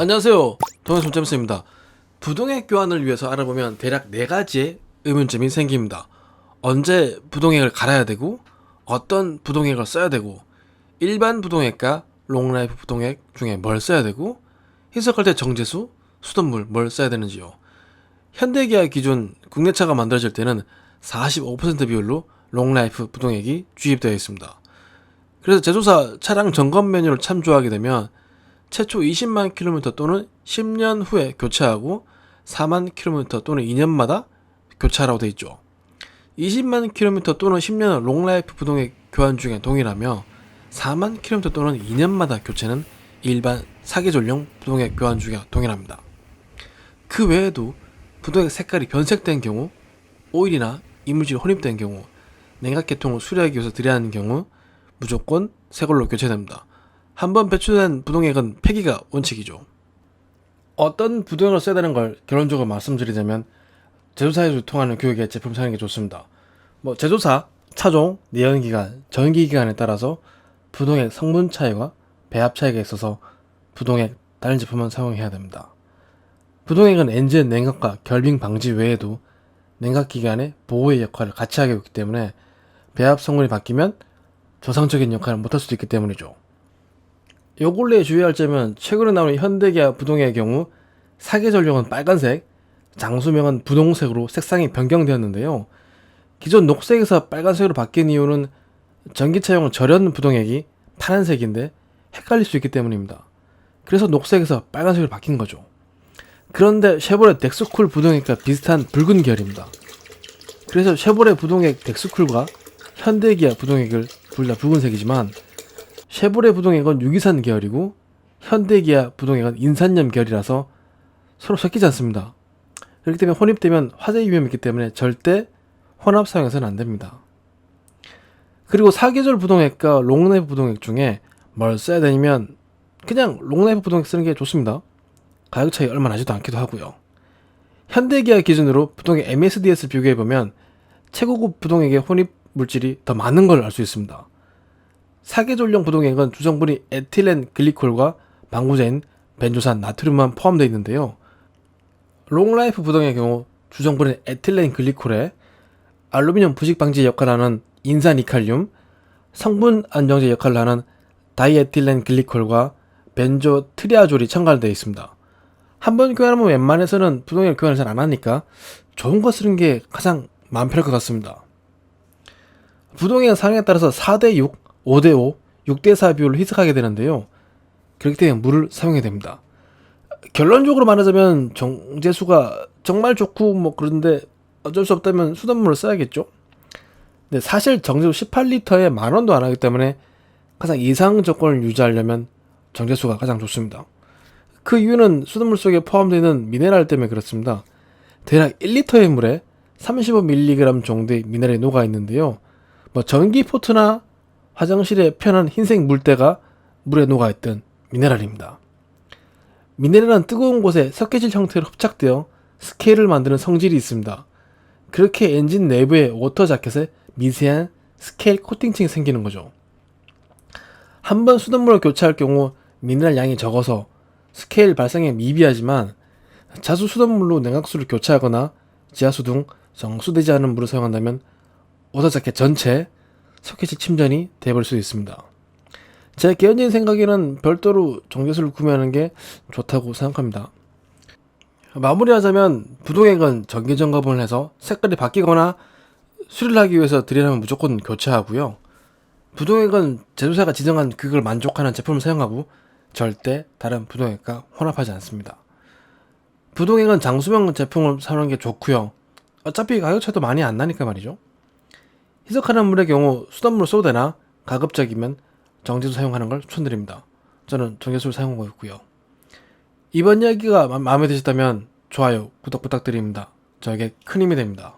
안녕하세요. 동해손점수입니다. 부동액 교환을 위해서 알아보면 대략 네 가지의 의문점이 생깁니다. 언제 부동액을 갈아야 되고, 어떤 부동액을 써야 되고, 일반 부동액과 롱라이프 부동액 중에 뭘 써야 되고, 희석할 때 정제수, 수돗물 뭘 써야 되는지요. 현대기아 기준 국내차가 만들어질 때는 45% 비율로 롱라이프 부동액이 주입되어 있습니다. 그래서 제조사 차량 점검 메뉴를 참조하게 되면 최초 20만 킬로미터 또는 10년 후에 교체하고 4만 킬로미터 또는 2년마다 교체하라고 되어 있죠. 20만 킬로미터 또는 10년 롱라이프 부동액 교환 중에 동일하며 4만 킬로미터 또는 2년마다 교체는 일반 사계절용 부동액 교환 중에 동일합니다. 그 외에도 부동액 색깔이 변색된 경우, 오일이나 이물질이 혼입된 경우, 냉각 계통을 수리하기 위해서 들여야 경우 무조건 새 걸로 교체됩니다. 한 번 배출된 부동액은 폐기가 원칙이죠. 어떤 부동액을 써야 되는 걸 결론적으로 말씀드리자면 제조사에서 유통하는 규격의 제품 사용이 좋습니다. 뭐 제조사, 차종, 내연기관, 전기기관에 따라서 부동액 성분 차이와 배합 차이가 있어서 부동액 다른 제품만 사용해야 됩니다. 부동액은 엔진 냉각과 결빙 방지 외에도 냉각 기관의 보호의 역할을 같이 하게 되기 때문에 배합 성분이 바뀌면 정상적인 역할을 못할 수도 있기 때문이죠. 요 근래에 주의할 점은 최근에 나오는 현대기아 부동의 경우 사계 전력은 빨간색, 장수명은 분홍색으로 색상이 변경되었는데요. 기존 녹색에서 빨간색으로 바뀐 이유는 전기차용 절연 부동액이 파란색인데 헷갈릴 수 있기 때문입니다. 그래서 녹색에서 빨간색으로 바뀐 거죠. 그런데 쉐보레 덱스쿨 부동액과 비슷한 붉은 계열입니다. 그래서 쉐보레 부동액 덱스쿨과 현대기아 부동액을 둘 다 붉은색이지만 쉐보레 부동액은 유기산 계열이고 현대기아 부동액은 인산염 계열이라서 서로 섞이지 않습니다. 그렇기 때문에 혼입되면 화재 위험이 있기 때문에 절대 혼합 사용해서는 안 됩니다. 그리고 사계절 부동액과 롱라이프 부동액 중에 뭘 써야 되냐면 그냥 롱라이프 부동액 쓰는 게 좋습니다. 가격 차이 얼마 나지도 않기도 하고요. 현대기아 기준으로 부동액 MSDS 비교해 보면 최고급 부동액의 혼입 물질이 더 많은 걸 알 수 있습니다. 사계절용 부동액은 주성분이 에틸렌 글리콜과 방부제인 벤조산 나트륨만 포함되어 있는데요. 롱라이프 부동의 경우 주성분인 에틸렌 글리콜에 알루미늄 부식 방지 역할을 하는 인산이칼륨, 성분 안정제 역할을 하는 다이에틸렌 글리콜과 벤조 트리아졸이 첨가되어 있습니다. 한 번 교환하면 웬만해서는 부동액 교환을 잘 안 하니까 좋은 거 쓰는 게 가장 마음 편할 것 같습니다. 부동액 상에 따라서 4대 6, 5대 5, 6대 4 비율로 희석하게 되는데요. 그렇기 때문에 물을 사용해야 됩니다. 결론적으로 말하자면 정제수가 정말 좋고 뭐 그런데 어쩔 수 없다면 수돗물을 써야겠죠. 근데 사실 정제수 18리터에 만 원도 안 하기 때문에 가장 이상 조건을 유지하려면 정제수가 가장 좋습니다. 그 이유는 수돗물 속에 포함되어 있는 미네랄 때문에 그렇습니다. 대략 1리터의 물에 35mg 정도의 미네랄이 녹아 있는데요. 뭐 전기 포트나 화장실에 편한 흰색 물때가 물에 녹아 있던 미네랄입니다. 미네랄은 뜨거운 곳에 석회질 형태로 흡착되어 스케일을 만드는 성질이 있습니다. 그렇게 엔진 내부의 워터 자켓에 미세한 스케일 코팅층이 생기는 거죠. 한 번 수돗물을 교체할 경우 미네랄 양이 적어서 스케일 발생에 미비하지만 자수 수돗물로 냉각수를 교체하거나 지하수 등 정수되지 않은 물을 사용한다면 워터 자켓 전체 석회질 침전이 돼버릴 수 있습니다. 제 개인적인 생각에는 별도로 정제수를 구매하는 게 좋다고 생각합니다. 마무리하자면 부동액은 전기 점검을 해서 색깔이 바뀌거나 수리를 하기 위해서 들이라면 무조건 교체하고요. 부동액은 제조사가 지정한 그걸 만족하는 제품을 사용하고 절대 다른 부동액과 혼합하지 않습니다. 부동액은 장수명 제품을 사용하는 게 좋고요. 어차피 가격 차도 많이 안 나니까 말이죠. 희석하는 물의 경우 수돗물 써도 되나 가급적이면 정제수 사용하는 걸 추천드립니다. 저는 정제수를 사용하고 있고요. 이번 이야기가 마- 마음에 드셨다면 좋아요, 구독 부탁드립니다. 저에게 큰 힘이 됩니다.